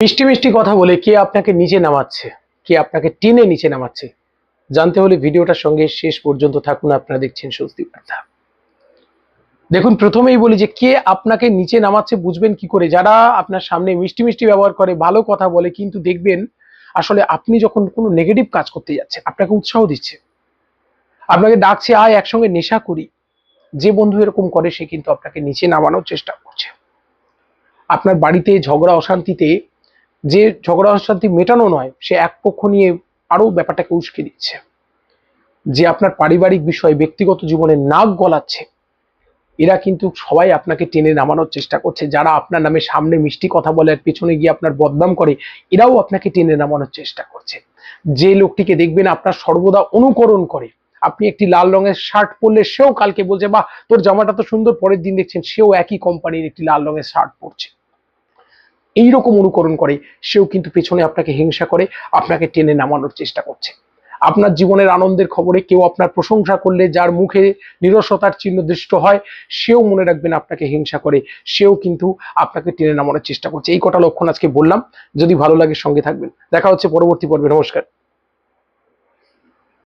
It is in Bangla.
মিষ্টি মিষ্টি কথা বলে কে আপনাকে নিচে নামাচ্ছে, কে আপনাকে টেনে নিচে নামাচ্ছে, জানতে হলে ভিডিওটার সঙ্গে শেষ পর্যন্ত থাকুন, আপনারা দেখছেন স্বস্তি বার্তা। দেখুন, প্রথমেই বলি যে কে আপনাকে নিচে নামাচ্ছে বুঝবেন কি করে? যারা আপনার সামনে মিষ্টি মিষ্টি ব্যবহার করে, ভালো কথা বলে, কিন্তু দেখবেন আসলে আপনি যখন কোনো নেগেটিভ কাজ করতে যাচ্ছেন, আপনাকে উৎসাহ দিচ্ছে। আপনাকে ডাকছে, আয়, একসঙ্গে নেশা করি। যে বন্ধু এরকম করে, সে কিন্তু আপনাকে নিচে নামানোর চেষ্টা করছে। আপনার বাড়িতে ঝগড়া, অশান্তিতে যে ঝগড়া অশান্তি মেটানো নয়, সে এক পক্ষ নিয়ে আরও ব্যাপারটাকে উস্কে দিচ্ছে। যে আপনার পারিবারিক বিষয়, ব্যক্তিগত জীবনে নাক গলাচ্ছে, এরা কিন্তু সবাই আপনাকে টেনে নামানোর চেষ্টা করছে। যারা আপনার নামে সামনে মিষ্টি কথা বলে আর পেছনে গিয়ে আপনার বদনাম করে, এরাও আপনাকে টেনে নামানোর চেষ্টা করছে। যে লোকটিকে দেখবেন আপনার সর্বদা অনুকরণ করে, আপনি একটি লাল রঙের শার্ট পরলে সেও কালকে বলছে, বাহ, তোর জামাটা তো সুন্দর, পরের দিন দেখছেন সেও একই কোম্পানির একটি লাল রঙের শার্ট পরছে। এইরকম অনুকরণ করে, সেও কিন্তু পেছনে আপনাকে হিংসা করে, আপনাকে টেনে নামানোর চেষ্টা করছে। আপনার জীবনের আনন্দের খবরে কেউ আপনার প্রশংসা করলে যার মুখে নিরসতার চিহ্ন দৃষ্ট হয়, সেও মনে রাখবেন আপনাকে হিংসা করে, সেও কিন্তু আপনাকে টেনে নামানোর চেষ্টা করছে। এই কটা লক্ষণ আজকে বললাম। যদি ভালো লাগে সঙ্গে থাকবেন। দেখা হচ্ছে পরবর্তী পর্বে। নমস্কার।